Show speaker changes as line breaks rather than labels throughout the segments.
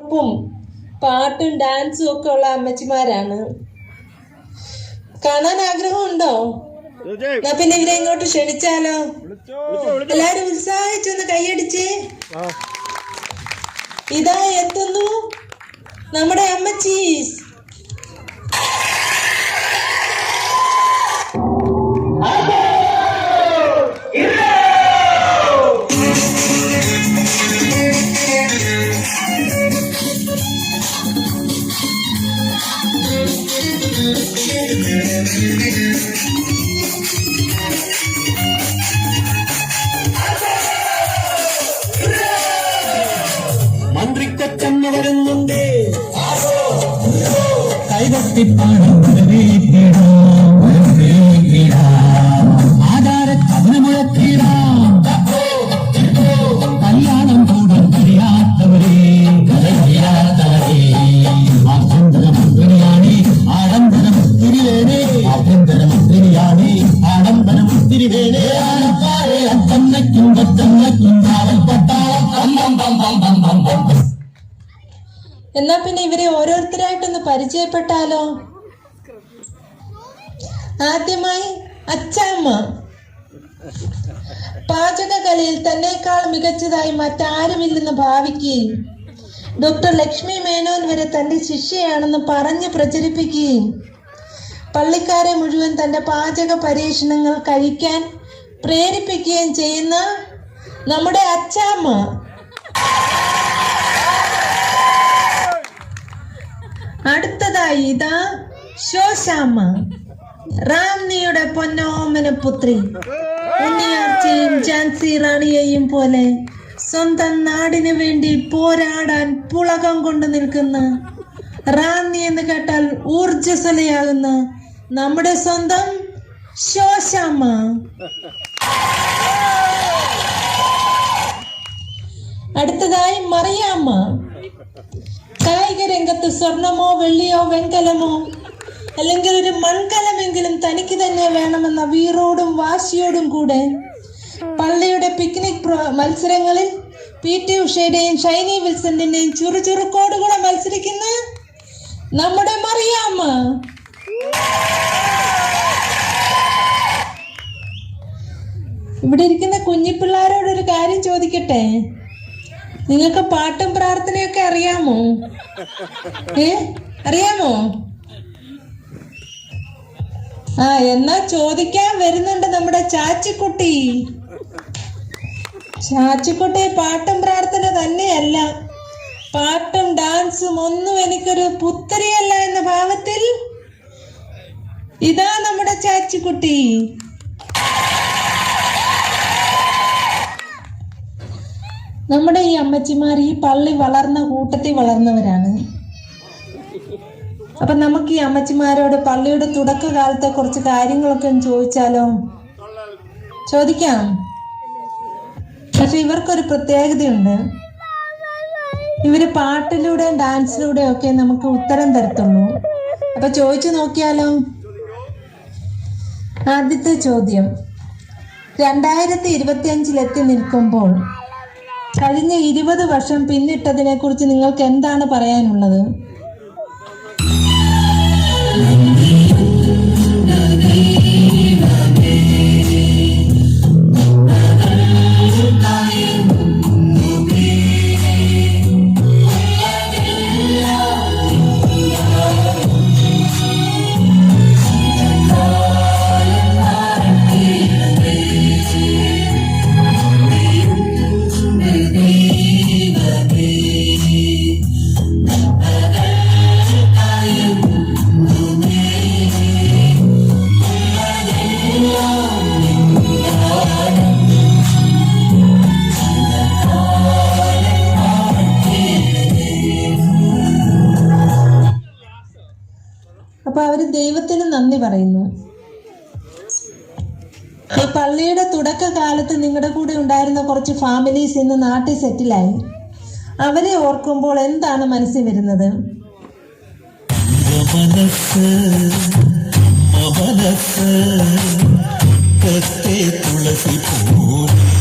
ഉപ്പും പാട്ടും ഡാൻസും ഒക്കെ ഉള്ള അമ്മച്ചിമാരാണ്. കാണാൻ ആഗ്രഹമുണ്ടോ? എന്നാ പിന്നെ ഇവരെ ഇങ്ങോട്ട് ക്ഷണിച്ചാലോ? എല്ലാരും ഉത്സാഹിച്ചൊന്ന് കൈയടിച്ച്. ഇതാ എത്തുന്നു നമ്മുടെ അമ്മച്ചീസ്.
മന്ത്രിക്കൊച്ചമ്മ വരുന്നുണ്ട് കൈകൊട്ടിപ്പാടും ആധാര കഥന മുഴക്കിടാം കല്യാണം
എന്നാ പിന്നെ ഇവരെ ഓരോരുത്തരായിട്ടൊന്ന് പരിചയപ്പെട്ടാലോ? ആദ്യമായി അച്ചാമ്മ. പാചകകലയിൽ തന്നെക്കാൾ മികച്ചതായി മറ്റാരുമില്ലെന്ന് ഭാവിക്കുകയും ഡോക്ടർ ലക്ഷ്മി മേനോൻ വരെ തന്റെ ശിഷ്യയാണെന്ന് പറഞ്ഞ് പ്രചരിപ്പിക്കുകയും പള്ളിക്കാരെ മുഴുവൻ തന്റെ പാചക പരീക്ഷണങ്ങൾ കഴിക്കാൻ പ്രേരിപ്പിക്കുകയും ചെയ്യുന്ന നമ്മുടെ അച്ചാമ്മ. അടുത്തതായി ഇതാ ശോശാമ്മ. റാംനിയുടെ പൊന്നോമന പുത്രി. ഉണ്ണിയാർച്ചയും ജാൻസി റാണിയെയും പോലെ സ്വന്തം നാടിനു വേണ്ടി പോരാടാൻ പുളകം കൊണ്ടു നിൽക്കുന്ന റാന്നി എന്ന് കേട്ടാൽ ഊർജസ്വലയാകുന്ന നമ്മുടെ സ്വന്തം ശോശാമ്മ. അടുത്തതായി മറിയാമ്മ. കായിക രംഗത്ത് സ്വർണമോ വെള്ളിയോ വെങ്കലമോ അല്ലെങ്കിൽ ഒരു മൺകലമെങ്കിലും തനിക്ക് തന്നെ വേണമെന്ന വീറോടും വാശിയോടും കൂടെ പള്ളിയുടെ പിക്നിക് മത്സരങ്ങളിൽ പി ടി ഉഷയുടെയും ഷൈനി വിൽസന്റിന്റെയും ചുറുചുറുക്കോടുകൂടെ മത്സരിക്കുന്ന നമ്മുടെ മറിയാമ്മ. ഇവിടെ ഇരിക്കുന്ന കുഞ്ഞിപ്പിള്ളാരോടൊരു കാര്യം ചോദിക്കട്ടെ? നിങ്ങൾക്ക് പാട്ടും പ്രാർത്ഥനയൊക്കെ അറിയാമോ? ഏ? അറിയാമോ? ആ എന്നാ ചോദിക്കാൻ വരുന്നുണ്ട് നമ്മുടെ ചാച്ചിക്കുട്ടി. ചാച്ചിക്കുട്ടി പാട്ടും പ്രാർത്ഥന തന്നെയല്ല. പാട്ടും ഡാൻസും ഒന്നും എനിക്കൊരു പുത്തരിയല്ല എന്ന ഭാവത്തിൽ ഇതാ നമ്മുടെ ചാച്ചിക്കുട്ടി. നമ്മുടെ ഈ അമ്മച്ചിമാർ ഈ പള്ളി വളർന്ന കൂട്ടത്തിൽ വളർന്നവരാണ്. അപ്പൊ നമുക്ക് ഈ അമ്മച്ചിമാരോട് പള്ളിയുടെ തുടക്കകാലത്തെ കുറച്ച് കാര്യങ്ങളൊക്കെ ഒന്ന് ചോദിച്ചാലോ? ചോദിക്കാം. പക്ഷെ ഇവർക്കൊരു പ്രത്യേകതയുണ്ട്. ഇവർ പാട്ടിലൂടെയും ഡാൻസിലൂടെയും ഒക്കെ നമുക്ക് ഉത്തരം തരത്തുള്ളൂ. അപ്പൊ ചോദിച്ചു നോക്കിയാലോ? ആദ്യത്തെ ചോദ്യം. രണ്ടായിരത്തി ഇരുപത്തി അഞ്ചിൽ എത്തി നിൽക്കുമ്പോൾ കഴിഞ്ഞ ഇരുപത് വർഷം പിന്നിട്ടതിനെ കുറിച്ച് നിങ്ങൾക്ക് എന്താണ് പറയാനുള്ളത്? അപ്പൊ അവർ ദൈവത്തിന് നന്ദി പറയുന്നു. ഈ പള്ളിയുടെ തുടക്കകാലത്ത് നിങ്ങളുടെ കൂടെ ഉണ്ടായിരുന്ന കുറച്ച് ഫാമിലീസ് ഇന്ന് നാട്ടിൽ സെറ്റിലായി. അവരെ ഓർക്കുമ്പോൾ എന്താണ് മനസ്സിൽ വരുന്നത്?
തുളസി പോലെ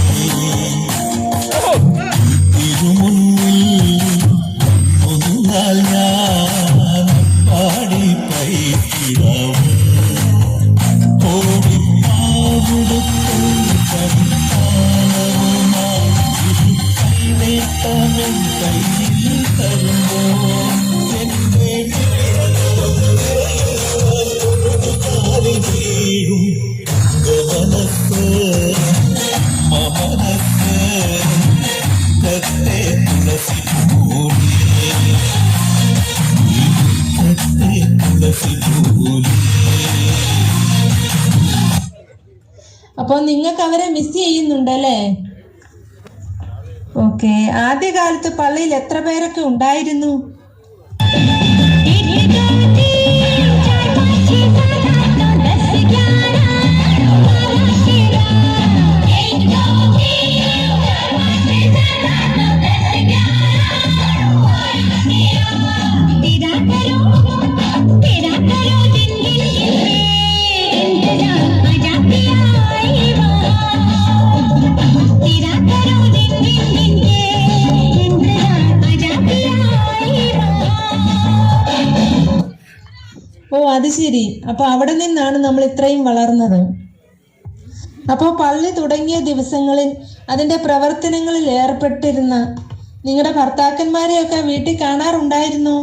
അപ്പോൾ നിങ്ങൾക്ക് അവരെ മിസ് ചെയ്യുന്നുണ്ടല്ലേ? ഓക്കെ ആദ്യകാലത്ത് പള്ളിയിൽ എത്ര പേരൊക്കെ ഉണ്ടായിരുന്നു? അത് ശരി. അപ്പോൾ അവിടെ നിന്നാണ് നമ്മൾ ഇത്രയും വളർന്നത്. അപ്പോൾ പള്ളി തുടങ്ങിയ ദിവസങ്ങളിൽ അതിന്റെ പ്രവർത്തനങ്ങളിൽ ഏർപ്പെട്ടിരുന്ന നിങ്ങളുടെ ഭർത്താക്കന്മാരെയൊക്കെ വീട്ടിൽ കാണാറുണ്ടായിരുന്നു?